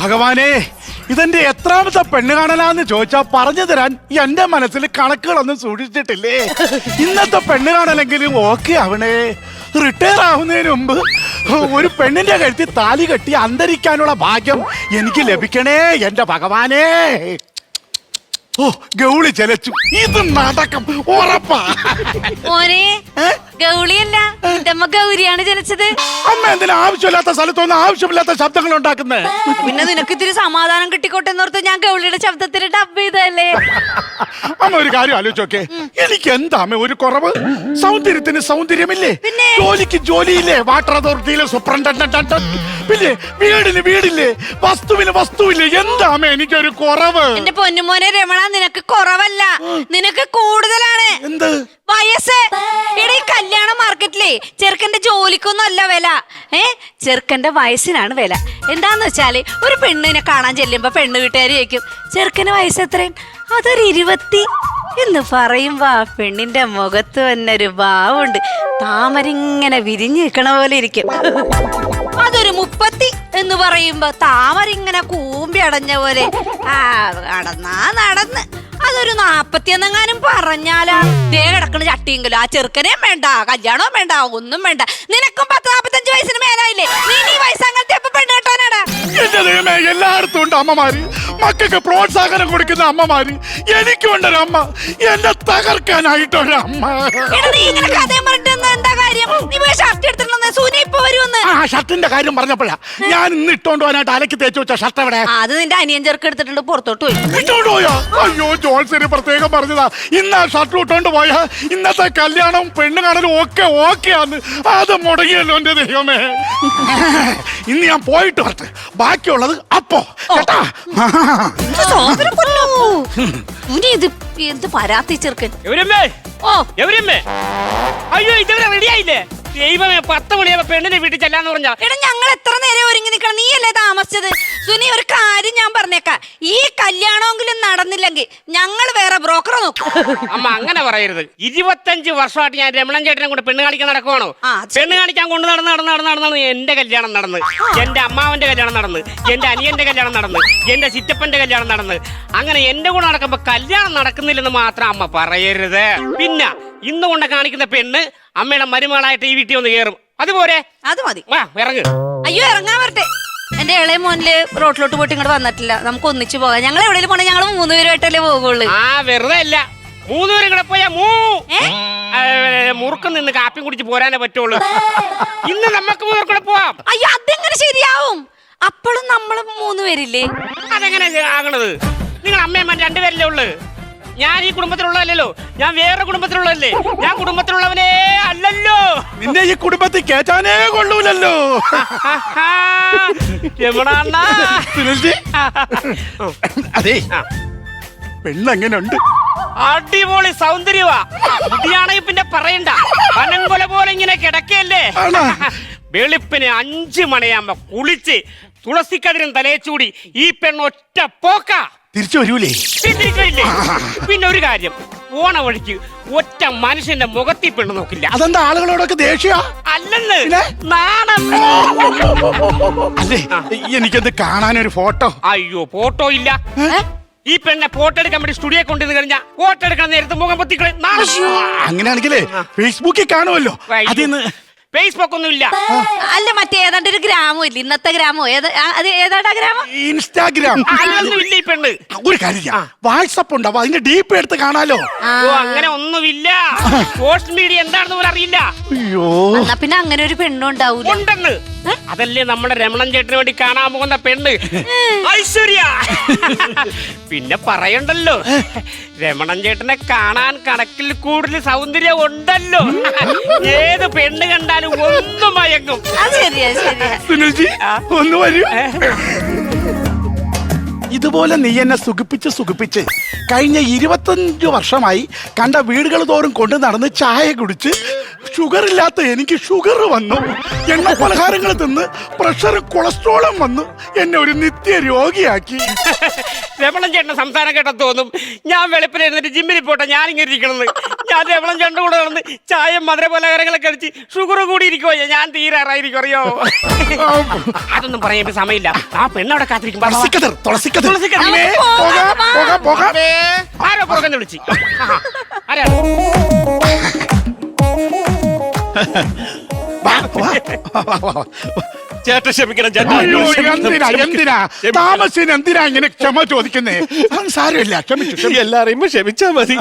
ഭഗവാനെ ഇതെന്റെ എത്രാമത്തെ പെണ്ണ് കാണലാന്ന് ചോദിച്ചാ പറഞ്ഞു തരാൻ എന്റെ മനസ്സിൽ കണക്കുകളൊന്നും സൂക്ഷിച്ചിട്ടില്ലേ? ഇന്നത്തെ പെണ്ണ് കാണലെങ്കിലും ഓക്കെ ആവണേ. റിട്ടയർ ആവുന്നതിന് മുമ്പ് ഒരു പെണ്ണിന്റെ കഴുത്തിൽ താലി കെട്ടി അന്തരിക്കാനുള്ള ഭാഗ്യം എനിക്ക് ലഭിക്കണേ എന്റെ ഭഗവാനെ. ഓ ഗൗളി ചെലച്ചു ഇത് നടക്കം. ഉറപ്പാ? ഗൗളിയല്ല ഇതമ്മ ഗൗരിയാണ് ജനിച്ചത്. അമ്മ എന്തിനാ ആവശ്യമില്ലാത്ത സ്ഥലത്തൊന്നും ആവശ്യമില്ലാത്ത ശബ്ദങ്ങൾ ഉണ്ടാക്കുന്നേ? പിന്നെ നിനക്ക് ഇത്തിരി സമാധാനം കിട്ടിക്കോട്ടെ എന്നോർത്ത് ഞാൻ ഗൗളിയുടെ ശബ്ദത്തിൽ ഡബ് ചെയ്തല്ലേ അമ്മ ഒരു കാര്യം ആലോചിച്ചോക്കെ എനിക്ക് എന്താ അമ്മ ഒരു കുറവ്? സൗന്ദര്യത്തിന് സൗന്ദര്യമില്ലേ? ജോലിക്ക് ജോലിയില്ലേ? വാട്ടർ അതോറിറ്റിയിലെ സൂപ്രണ്ടന്റ് പിന്നെ വീടിന് വീടില്ലേ? വസ്തുവിന് വസ്തുവില്ലേ? എന്താ അമ്മ എനിക്കൊരു കുറവ്? എന്റെ പൊന്നുമോനെ രമണ നിനക്ക് കുറവല്ല. നിനക്ക് കൂടുതലാണ്. എന്ത്? വയസ്സ്? എടാ കല്യാണ മാർക്കറ്റിലേ ചെറുക്കന്റെ ജോലിക്കൊന്നും അല്ല വില. ഏ? ചെറുക്കന്റെ വയസ്സിനാണ് വില. എന്താന്ന് വെച്ചാൽ ഒരു പെണ്ണിനെ കാണാൻ ചെല്ലുമ്പോ പെണ്ണ് വീട്ടുകാർ ചോദിക്കും ചെറുക്കന് വയസ്സ് എത്രയും? അതൊരു ഇരുപത്തി. എന്ന് പറയുമ്പോ ആ പെണ്ണിന്റെ മുഖത്ത് തന്നെ ഒരു ഭാവമുണ്ട് താമരിങ്ങനെ വിരിഞ്ഞു നിൽക്കണ പോലെ ഇരിക്കും. അതൊരു മുപ്പത്തി എന്ന് പറയുമ്പോ താമരിങ്ങനെ കൂമ്പി അടഞ്ഞ പോലെ. ആ നടന്നാ നടന്ന്. അതൊരു നാപ്പത്തി എന്നെങ്ങാനും പറഞ്ഞാലാ. ദേ കിടക്കണ ചട്ടിയെങ്കിലും ആ ചെറുക്കനെയും വേണ്ട കല്യാണവും വേണ്ട ഒന്നും വേണ്ട. നിനക്കും പത്ത് നാപ്പത്തഞ്ച് വയസ്സിന് മേലായില്ലേ? നീ നീ വയസ്സങ്ങനത്തെ പെണ്ണ് കെട്ടാനാടാ എന്റെ ദൈവമേ എല്ലായിടത്തും ഉണ്ട് അമ്മമാര്. മക്കൾക്ക് പ്രോത്സാഹനം കൊടുക്കുന്ന അമ്മമാര്. എനിക്കുണ്ടൊരു അമ്മ. എന്നെ തകർക്കാനായിട്ടൊരു അമ്മ. എടാ നീ ഇങ്ങനെ കഥയും പറഞ്ഞിട്ട് നീ പോയി ഷർട്ട് എടുത്തിട്ടുണ്ടെന്ന് സൂര്യ ഇപ്പൊ വരുമെന്ന്. ആ ഷർട്ടിന്റെ കാര്യം പറഞ്ഞപ്പോഴാ. ഞാൻ ഇന്ന് ഇട്ടോണ്ട് പോകാനായിട്ട് അലക്കി തേച്ച് വെച്ച ഷർട്ട് എവിടെ? ആ, അത് നിന്റെ അനിയൻ ചെറുക്ക് എടുത്തിട്ടുണ്ട് പുറത്തോട്ട് പോയി. ഇട്ടോണ്ട് പോയോ? അയ്യോ ജോൺസന് പ്രത്യേകം പറഞ്ഞതാ. ഇന്ന് ആ ഷർട്ട് ഇട്ടോണ്ട് പോയാ? ഇന്നത്തെ കല്യാണവും പെണ്ണ് കാണലും ഒക്കെ ഓക്കെയാന്ന്. അത് മുടങ്ങിയല്ലോ എന്റെ ദൈവമേ. ഇന്ന് ഞാൻ പോയിട്ട് വരട്ടെ. ബാക്കിയുള്ളത് അപ്പോ. കേട്ടാ? ഇത് എന്ത് പരാത്തി ചെറുക്കൻ? എവരമ്മേ? ഓ. അയ്യോ ഇതുവരെ റെഡിയായില്ലേ ദൈവമേ പത്ത് മണിയാവുമ്പോ പെണ്ണിനെ വീട്ടിൽ ചെല്ലാന്ന് പറഞ്ഞാ. എടാ ഞങ്ങൾ എത്ര നേരം ഒരുങ്ങി നിക്കണം നീയല്ലേ താമസിച്ചത് സുനി ഒരു കാര്യം ഞാൻ പറഞ്ഞേക്കാം ഈ കല്യാണമെങ്കിലും നടന്നില്ലെങ്കിൽ ഞങ്ങൾ വേറെ ബ്രോക്കറെ നോക്കും അമ്മ അങ്ങനെ പറയരുത്. ഇരുപത്തഞ്ച് വർഷമായിട്ട് ഞാൻ രമണൻ ചേട്ടനെ കൊണ്ട് പെണ്ണ് കാണിക്കാൻ നടക്കുവാണോ? പെണ്ണ് കാണിക്കാൻ കൊണ്ട് നടന്ന് നടന്ന് നടന്ന് നടന്ന് എന്റെ കല്യാണം നടന്ന്. എന്റെ അമ്മാവന്റെ കല്യാണം നടന്ന്. എന്റെ അനിയന്റെ കല്യാണം നടന്ന്. എന്റെ ചിറ്റപ്പന്റെ കല്യാണം നടന്ന്. അങ്ങനെ എന്റെ കൂടെ നടക്കുമ്പോ കല്യാണം നടക്കുന്നില്ലെന്ന് മാത്രം അമ്മ പറയരുത്. പിന്നെ ഇന്ന് കൊണ്ട് കാണിക്കുന്ന പെണ്ണ് അമ്മയുടെ മരുമകളായിട്ട് ഈ വീട്ടിൽ ഒന്ന് കയറും അതുപോലെ അത് മതി. വാ ഇറങ്ങ്. അയ്യോ ഇറങ്ങാൻ വരട്ടെ. എന്റെ ഇളയ മോനിൽ റോട്ടിലോട്ട് പോയിട്ട് ഇങ്ങോട്ട് വന്നിട്ടില്ല. നമുക്ക് ഒന്നിച്ചു പോകാം. ഞങ്ങൾ എവിടെയും പോണേ? ഞങ്ങൾ മൂന്ന് പേരുമായിട്ടല്ലേ പോകുള്ളൂ ആ വെറുതെ അല്ല. മൂന്നുപേരും കൂടെ പോയാ മൂ. മുറുക്കം നിന്ന് കാപ്പി കുടിച്ച് പോരാനേ പറ്റുള്ളൂ. ഇന്ന് നമുക്ക് മൂന്നൂർ കൂടെ പോവാം. അയ്യോ അതെങ്ങനെ ശരിയാവും? അപ്പോഴും നമ്മൾ മൂന്ന് പേരില്ലേ അതെങ്ങനെ ആകണത്? നിങ്ങൾ അമ്മയമ്മ രണ്ടുപേരല്ലേ ഉള്ളു? ഞാൻ ഈ കുടുംബത്തിലുള്ളതല്ലോ ഞാൻ വേറെ കുടുംബത്തിലുള്ളതല്ലേ? ഞാൻ കുടുംബത്തിലുള്ളവനേ അല്ലല്ലോ. നിന്നെ ഈ കുടുംബത്തിൽ കേറ്റാനേ കൊള്ളൂലല്ലോ. അതെ. പെണ്ണെങ്ങനെ പെണ്ണെങ്ങനുണ്ട്. അടിപൊളി സൗന്ദര്യവാ. മുടിയാണെങ്കിൽ പിന്നെ പറയണ്ട. പനങ്കൊല പോലെ ഇങ്ങനെ കിടക്കല്ലേ? വെളുപ്പിന് അഞ്ചു മണിയാകുമ്പോ കുളിച്ച് തുളസിക്കതിരും തലയച്ചൂടി ഈ പെണ്ണ് ഒറ്റ പോക്ക. തിരിച്ചു വരൂലേ? തിരിച്ചില്ലേ പിന്നെ ഒരു കാര്യം. ഓണ വഴിക്ക് ഒറ്റ മനുഷ്യന്റെ മുഖത്തിൽ പെണ്ണ് നോക്കില്ല. അതെന്താ ആളുകളോടൊക്കെ ദേഷ്യ? അല്ലെന്ന്. എനിക്കത് നാണം അല്ലേ? എനിക്കൊന്ന് കാണാനൊരു ഫോട്ടോ? അയ്യോ ഫോട്ടോ ഇല്ല. ഈ പെണ്ണെ ഫോട്ടോ എടുക്കാൻ വേണ്ടി സ്റ്റുഡിയോ കൊണ്ടുവന്ന് കഴിഞ്ഞാൽ ഫോട്ടോ എടുക്കാൻ നേരത്തെ മുഖം പൊത്തിക്കളെ അങ്ങനെയാണെങ്കിലേ ഫേസ്ബുക്കിൽ കാണുമല്ലോ. അതിന്ന് ഫേസ്ബുക്ക് ഒന്നും ഇല്ല. അല്ല മറ്റേ ഏതാണ്ട് ഒരു ഗ്രാമം ഇല്ല? ഇന്നത്തെ ഗ്രാമോ. അത് ഏതാണ്ടാ ഗ്രാമം? ഇൻസ്റ്റാഗ്രാം ഇല്ല ഈ പെണ്ണ്. ഒരു കാര്യം വാട്സപ്പ് ഉണ്ടാവും അതിന്റെ ഡീപ്പ് എടുത്ത് കാണാലോ. അങ്ങനെ ഒന്നുമില്ല. സോഷ്യൽ മീഡിയ എന്താണെന്ന് പോലും അറിയില്ല. അയ്യോ. പിന്നെ അങ്ങനെ ഒരു പെണ്ണുണ്ടാവൂ ഉണ്ടെന്ന്. അതല്ലേ നമ്മുടെ രമണൻ ചേട്ടന് വേണ്ടി കാണാൻ പോകുന്ന പെണ്ണ്. ഐശ്വര്യ. പിന്നെ പറയണ്ടല്ലോ. രമണൻ ചേട്ടനെ കാണാൻ കണക്കിൽ കൂടുതൽ സൗന്ദര്യം ഉണ്ടല്ലോ. ഏത് പെണ്ണ് കണ്ടാലും ഒന്നും മയങ്ങും. ഒന്ന് വരൂ. ഇതുപോലെ നീ എന്നെ സുഖിപ്പിച്ച് സുഖിപ്പിച്ച് കഴിഞ്ഞ ഇരുപത്തഞ്ചു വർഷമായി കണ്ട വീടുകൾ തോറും കൊണ്ട് നടന്ന് ചായ കുടിച്ച് ഷുഗർ ഇല്ലാത്ത എനിക്ക് ഷുഗർ വന്നു. എണ്ണ പലഹാരങ്ങൾ തിന്ന് പ്രഷർ കൊളസ്ട്രോളും വന്നു. എന്നെ ഒരു നിത്യ രോഗിയാക്കി. രമണൻ ചേട്ടൻ സംസാരം കേട്ട തോന്നും. ഞാൻ വെളുപ്പിൽ എഴുന്നിട്ട് ജിമ്മിൽ പോട്ടെ ഞാൻ ഇങ്ങനെ ഇരിക്കണത്. ഞാൻ രമണൻ ചേട്ടന്റെ കൂടെ നടന്ന് ചായ മധുര പലഹാരങ്ങളൊക്കെ അടിച്ച് ഷുഗർ കൂടി ഇരിക്കുവോ. ഞാൻ തീരാറായിരിക്കും അറിയോ? അതൊന്നും പറയാൻ സമയമില്ല. ആ പെണ്ണവിടെ കാത്തിരിക്കും. ആരോ പുറകെ വിളിച്ച്? ആഹാ. ചേട്ടൻ ക്ഷമിക്കണം ചേട്ടാ അയ്യോ എന്തിനാ എന്തിനാ? താമസിന് എന്തിനാ ഇങ്ങനെ ക്ഷമ ചോദിക്കുന്നേ? അത് സാരമില്ല ക്ഷമിച്ചു ക്ഷമിച്ചു. എല്ലാരെയും ക്ഷമിച്ചാ മതി.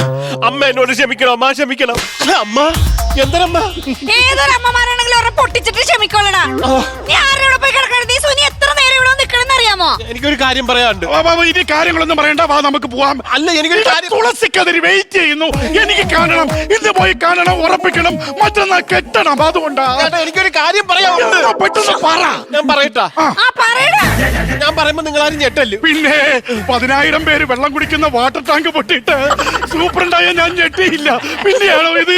അമ്മ എന്നോട് ക്ഷമിക്കണം അമ്മ ക്ഷമിക്കണം. അമ്മ എന്തരമ്മ? ഏതൊരു അമ്മമാരാണെങ്കിലും അവരെ പൊട്ടിച്ചിട്ട് ക്ഷമിക്കോളടാ. നീ ആരോടെ പോയി കിടക്കരുത് നീ സുനി എത്ര അറിയാമോ എനിക്കൊരു കാര്യം പറയാനുണ്ട്. വാ, വാ, വാ, ഇനി കാര്യങ്ങളൊന്നും പറയണ്ട. വാ നമുക്ക് പോവാം. അല്ല എനിക്കൊരു കാര്യം തുളസിക്കതിരി വെയിറ്റ് ചെയ്യുന്നു. എനിക്ക് കാണണം. ഇന്ന് പോയി കാണണം ഉറപ്പിക്കണം. മറ്റന്നാ കെട്ടണം. അതുകൊണ്ടാ. ചേട്ടാ എനിക്കൊരു കാര്യം പറയാനുണ്ട്. പെട്ടെന്ന് പറ. ഞാൻ പറയട്ടാ? ആ. പറയടാ. ഞാൻ പറയുമ്പോ നിങ്ങൾ ആരും ഞെട്ടല്ലേ. പിന്നെ പതിനായിരം പേര് വെള്ളം കുടിക്കുന്ന വാട്ടർ ടാങ്ക് പൊട്ടിയിട്ട് സൂപ്രണ്ടായ ഞാൻ ഞെട്ടിയില്ല. പിന്നെയാണോ ഇത്?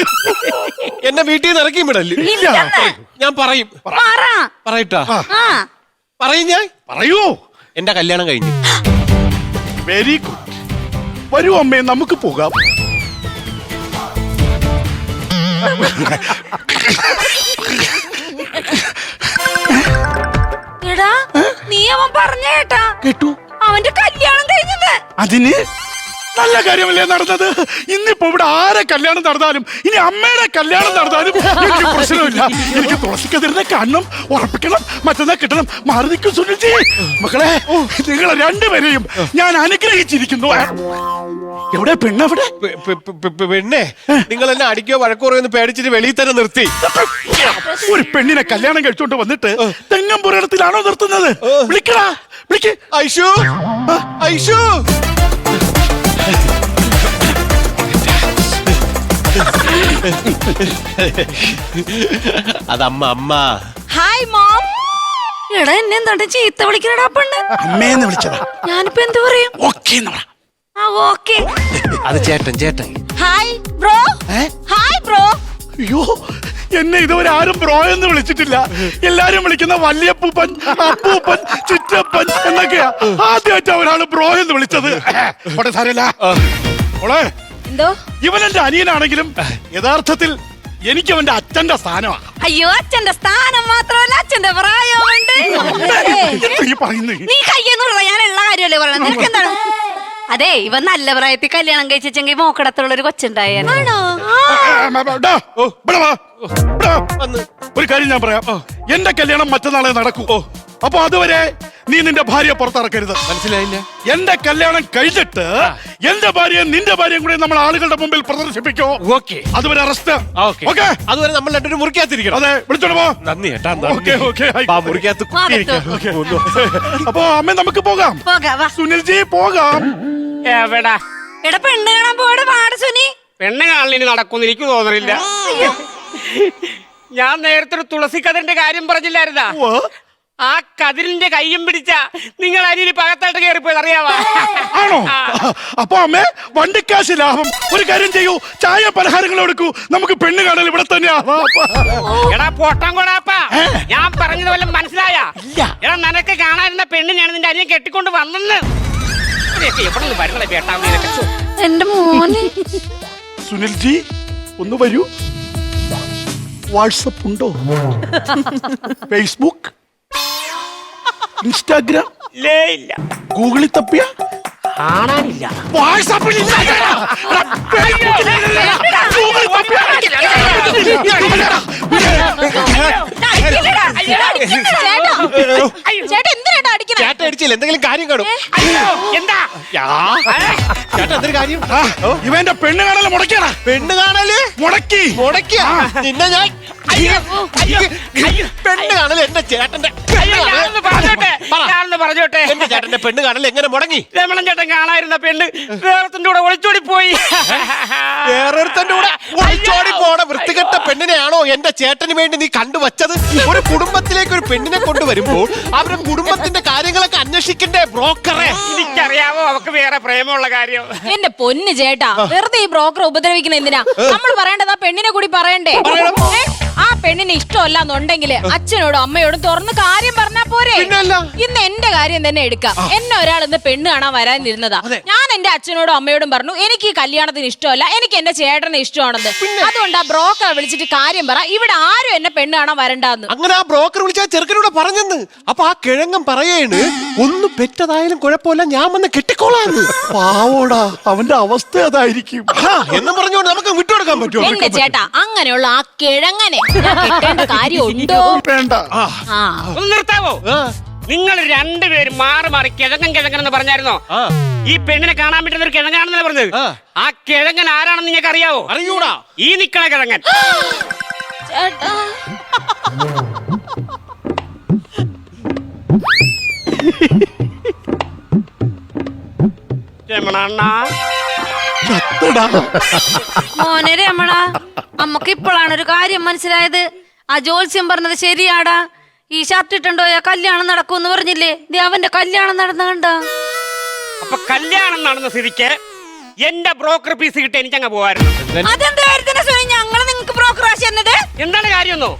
എന്നെ വീട്ടിൽ നിന്ന് ഇറക്കി വിടല്ലേ. ഇല്ല. ഞാൻ പറയും. പറ. പറയട്ടാ. ആ. പറയും ഞാൻ. പറയൂ. എന്റെ കല്യാണം കഴിഞ്ഞു. വെരി ഗുഡ് വരൂ അമ്മേ നമുക്ക് പോകാം. എടാ നീ അവൻ പറഞ്ഞേട്ടാ കേട്ടു. അവന്റെ കല്യാണം കഴിഞ്ഞത്. അതിന് നല്ല കാര്യമല്ലേ നടന്നത്? ഇന്നിപ്പോ ഇവിടെ ആരെ കല്യാണം നടന്നാലും ഇനി അമ്മയുടെ കല്യാണം നടന്നാലും എനിക്ക് പ്രശ്നമില്ല. എനിക്ക് തുളസിക്കതിരുന്ന കാണണം ഉറപ്പിക്കണം മറ്റന്നാ കിട്ടണം. മാറി നിൽക്കും സുനിൽജി മക്കളെ നിങ്ങളെ രണ്ടുപേരെയും ഞാൻ അനുഗ്രഹിച്ചിരിക്കുന്നു. എവിടെ പെണ്ണവിടെ പെണ്ണേ നിങ്ങൾ എന്നെ അടിക്കോ വഴക്കോ എന്ന് പേടിച്ചിട്ട് വെളിയിൽ തന്നെ നിർത്തി. ഒരു പെണ്ണിനെ കല്യാണം കഴിച്ചോണ്ട് വന്നിട്ട് തെങ്ങമ്പുരത്തിലാണോ നിർത്തുന്നത്? വിളിക്കടാ വിളിക്ക്. ഐഷു ഐഷു. അതമ്മ അമ്മ. Hi mom. എടാ എന്നെ എന്താണ് ചീത്ത വിളിക്കണടാ പെണ്ണ്? അമ്മേന്ന് വിളിച്ചതാ. ഞാനിപ്പോ എന്ത് പറയും? ഓക്കേ എന്ന് പറ. ആ ഓക്കേ. അത് ചേട്ടൻ ചേട്ടൻ. Hi bro. Hi bro. അയ്യോ എന്നെ ഇതുവരെ ആരും ബ്രോ എന്ന് വിളിച്ചിട്ടില്ല. എല്ലാരും വിളിക്കുന്ന വല്യപ്പൂപ്പൻ അപ്പൂപ്പൻ ചുറ്റപ്പൻ എന്നൊക്കെയാ. ആദ്യമായിട്ട് ഒരാൾ ബ്രോ എന്ന് വിളിച്ചത്. പോട്ടെ ഓളെ എന്തോ? ഇവൻ എന്റെ അനിയനാണെങ്കിലും യഥാർത്ഥത്തിൽ എനിക്ക് അവന്റെ അച്ഛന്റെ സ്ഥാനമാണ്. അയ്യോ അച്ഛന്റെ സ്ഥാനം മാത്രമല്ല അച്ഛന്റെ പ്രായമുണ്ട്. നീ ഞാൻ എല്ലാ കാര്യമല്ലേ പറയണത് നിനക്ക് എന്താണ് അതെ ഇവൻ നല്ല പ്രായത്തിൽ കല്യാണം കഴിച്ചെങ്കിൽ മോക്കടത്തുള്ള ഒരു കൊച്ചുണ്ടായാലോ ഒരു കാര്യം ഞാൻ പറയാം എന്റെ കല്യാണം മറ്റന്നാളെ നടക്കൂ അപ്പൊ അതുവരെ നീ നിന്റെ ഭാര്യയെ പുറത്തിറക്കരുത് മനസ്സിലായില്ല എന്റെ കല്യാണം കഴിഞ്ഞിട്ട് എന്റെ ഭാര്യയും നിന്റെ ഭാര്യയും കൂടി നമ്മൾ ആളുകളുടെ മുമ്പിൽ പ്രദർശിപ്പിക്കോ ഓക്കെ അതുവരെ അറസ്റ്റ് അതുവരെ നമ്മൾ രണ്ടൊരു മുറിക്കകത്തിരിക്കണം അതെ വിളിച്ചോളൂ നന്ദി. അപ്പൊ അമ്മ നമുക്ക് പോകാം സുനിൽജി പോകാം എവിടെ എടാ പെണ്ണ് കാണാൻ പോടെ പാട് സുനി പെണ്ണ് കാണലിന് നടക്കുമെന്ന് എനിക്ക് തോന്നണില്ല. ഞാൻ നേരത്തെ ഒരു തുളസി കതിരിന്റെ കാര്യം പറഞ്ഞില്ലായിരുന്നാ? ആ കതിരിന്റെ കയ്യും പിടിച്ച നിങ്ങൾ അരിയിൽ പകത്തായിട്ട് കയറിപ്പോയത് അറിയാവാ? ആണോ? അപ്പൊ അമ്മേ വണ്ടിക്കാശ് ലാഭം. ഒരു കാര്യം ചെയ്യൂ. ചായ പലഹാരങ്ങൾ എടുക്കൂ. നമുക്ക് പെണ്ണ് കാണൽ ഇവിടെ തന്നെ ആവാം എടാ പൊട്ടം കൊടാപ്പ ഞാൻ പറഞ്ഞത് വല്ല മനസ്സിലായ? നനക്ക് എടാ നിനക്ക് കാണാനിരുന്ന പെണ്ണിനെയാണ് നിന്റെ അനിയൻ കെട്ടിക്കൊണ്ട് വന്നെന്ന്. എവിടെ നിന്ന് വരുന്നത് പേട്ടാ എന്റെ മോന്. സുനിൽജി ഒന്ന് വരൂ വാട്സപ്പ് ഉണ്ടോ ഫേസ്ബുക്ക് ഇൻസ്റ്റാഗ്രാം ഇല്ലേ ഇല്ല ഗൂഗിളിൽ തപ്പിയ കാണാനില്ല വാട്സാപ്പിൽ ചേട്ടാ എന്തിനാ അടിക്കണേ എന്തെങ്കിലും കാര്യം കാണും. അയ്യോ, എന്താ? യാ. ചേട്ടാ എന്തൊരു കാര്യം? ഇവന്റെ പെണ്ണ് കാണൽ മുടക്കിയടാ. പെണ്ണ് കാണൽ? മുടക്കി. മുടക്കിയ? നിന്നെ ഞാൻ. പെണ്ണ് കാണൽ എന്റെ ചേട്ടന്റെ അയ്യോ, ഞാനൊന്ന് പറഞ്ഞോട്ടെ എന്റെ ചേട്ടന്റെ പെണ്ണ് കാണൽ എങ്ങനെ മുടങ്ങി? രമണൻ ചേട്ടൻ കാണാതിരുന്ന പെണ്ണ് വേറൊരുത്തന്റെ കൂടെ ഒളിച്ചോടി പോയി. വേറൊരുത്തന്റെ കൂടെ ഒളിച്ചോടി പോണ വൃത്തികെട്ട പെണ്ണിനെയാണോ എന്റെ ചേട്ടന് വേണ്ടി നീ കണ്ടുവച്ചത്? ഒരു കുടുംബത്തിലേക്ക് ഒരു പെണ്ണിനെ കൊണ്ടുവരുമ്പോൾ അവരുടെ കുടുംബത്തിന്റെ കാര്യങ്ങളൊക്കെ അന്വേഷിക്കണ്ടേ ബ്രോക്കറെ? എനിക്കറിയാവോ അവ അവക്ക് വേറെ പ്രേമമുള്ള കാര്യം. എന്റെ പൊന്ന് ചേട്ടാ വെറുതെ ഈ ബ്രോക്കർ ഉപദ്രവിക്കുന്ന എന്തിനാ? നമ്മൾ പറയേണ്ടത് ആ പെണ്ണിനെ കൂടി പറയണ്ടേ? ആ പെണ്ണിന് ഇഷ്ടമല്ലാന്നുണ്ടെങ്കിൽ അച്ഛനോടും അമ്മയോടും തുറന്ന് കാര്യം പറഞ്ഞാ പോരെ. പിന്നല്ല. ഇന്ന് എന്റെ കാര്യം തന്നെ എടുക്കാം. എന്നെ ഒരാൾ ഇന്ന് പെണ്ണ് കാണാൻ വരാനിരുന്നതാ. ഞാൻ എന്റെ അച്ഛനോടും അമ്മയോടും പറഞ്ഞു എനിക്ക് ഈ കല്യാണത്തിന് ഇഷ്ടമല്ല. എനിക്ക് എന്റെ ചേട്ടനെ ഇഷ്ടമാണെന്ന്. അതുകൊണ്ട് ആ ബ്രോക്കറെ വിളിച്ചിട്ട് കാര്യം പറ. ഇവിടെ ആരും എന്നെ പെണ്ണ് കാണാൻ വരണ്ടാന്ന്. അങ്ങനെ ആ ബ്രോക്കർ വിളിച്ച ചെറുക്കനോട് പറഞ്ഞെന്ന്. അപ്പൊ ആ കിഴങ്ങൻ പറയേണ് ഒന്ന് പെറ്റതായാലും കുഴപ്പമില്ല ഞാൻ വന്ന് കെട്ടിക്കോളാന്ന്. പാവോടാ അവന്റെ അവസ്ഥ അതായിരിക്കും. ആ, എന്നും പറഞ്ഞുകൊണ്ട് നമുക്ക് വിട്ടുകൊടുക്കാൻ പറ്റുമോ? എന്റെ ചേട്ടാ അങ്ങനെയുള്ള ആ കിഴങ്ങനെ കാര്യമുണ്ടോ? വേണ്ട. ആ. ഒന്ന് നിർത്താവോ? നിങ്ങൾ രണ്ടുപേരും മാറി മാറി കിഴങ്ങൻ കിഴങ്ങൻ എന്ന് പറഞ്ഞായിരുന്നോ ഈ പെണ്ണിനെ കാണാൻ പറ്റുന്ന ഒരു കിഴങ്ങാണെന്നല്ലേ പറഞ്ഞത്? ആ. കിഴങ്ങൻ ആരാണെന്ന് നിങ്ങൾക്ക് അറിയാവോ? അറിയൂടാ. ഈ നിക്കണ കിഴങ്ങൻ. ചേട്ടാ. രമണണ്ണ. ചത്തടാ മോനെ രമണ അമ്മയ്ക്ക് ഇപ്പോഴാണ് ഒരു കാര്യം മനസ്സിലായത്. ആ ജോത്സ്യം പറഞ്ഞത് ശരിയാടാ. ഈ ഷർട്ട് ഇട്ടുണ്ടോയ കല്യാണം നടക്കൂന്ന് പറഞ്ഞില്ലേ? ദേ അവന്റെ കല്യാണം നടന്നു കണ്ട. അപ്പൊ കല്യാണം നടന്ന സ്ഥിതിക്ക് എന്റെ ബ്രോക്കർ പീസ് കിട്ടി പോവായിരുന്നു. ഞങ്ങൾ നിങ്ങക്ക് ബ്രോക്കർ ആശി എന്നത് എന്താണ് കാര്യമൊന്നോ?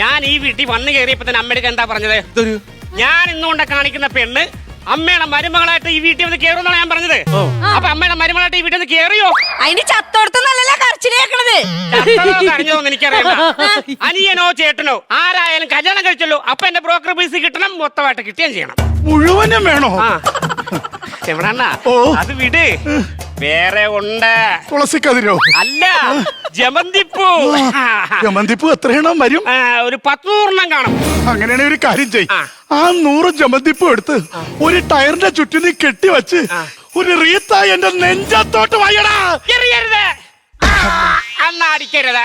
ഞാൻ ഈ വീട്ടിൽ വന്നു കയറിയപ്പോ തന്നെ അമ്മയുടെ എന്താ പറഞ്ഞത്? ഞാൻ ഇന്നുകൊണ്ട് കാണിക്കുന്ന പെണ്ണ് അമ്മയുടെ മരുമകളായിട്ട് ഈ വീട്ടിൽ വന്ന് കയറുമെന്നാണ് ഞാൻ പറഞ്ഞത്. അപ്പൊ അമ്മയുടെ മരുമകളായിട്ട് ഈ വീട്ടിൽ നിന്ന് കയറിയോ അതിന് ചത്തോടത്ത് കേക്കണത് അറിഞ്ഞോന്ന് എനിക്കറിയാം അനിയനോ ചേട്ടനോ ആരായാലും കല്യാണം കഴിച്ചല്ലോ അപ്പൊ എന്റെ ബ്രോക്കർ പീസ് കിട്ടണം മൊത്തമായിട്ട് കിട്ടുകയും ചെയ്യണം. മുഴുവനും വേണോ? എവിടെ ചെവണണ്ണ അത് വിട്. വേറെ ഉണ്ട്. തുളസിക്കതിരോ? അല്ല ജമന്തിപ്പൂ. ജമന്തിപ്പൂ എത്രയെണ്ണം വരും? ആ, ഒരു നൂറെണ്ണം കാണും. അങ്ങനെയാണെങ്കിൽ ഒരു കാര്യം ചെയ് ആ. നൂറ് ജമന്തിപ്പൂ എടുത്ത് ഒരു ടയറിന്റെ ചുറ്റിന് കെട്ടി വെച്ച് ഒരു റീത്തായി എന്റെ നെഞ്ചത്തോട്ട് വയ്യടാ. എറിയരുത്. അടിക്കരുത്.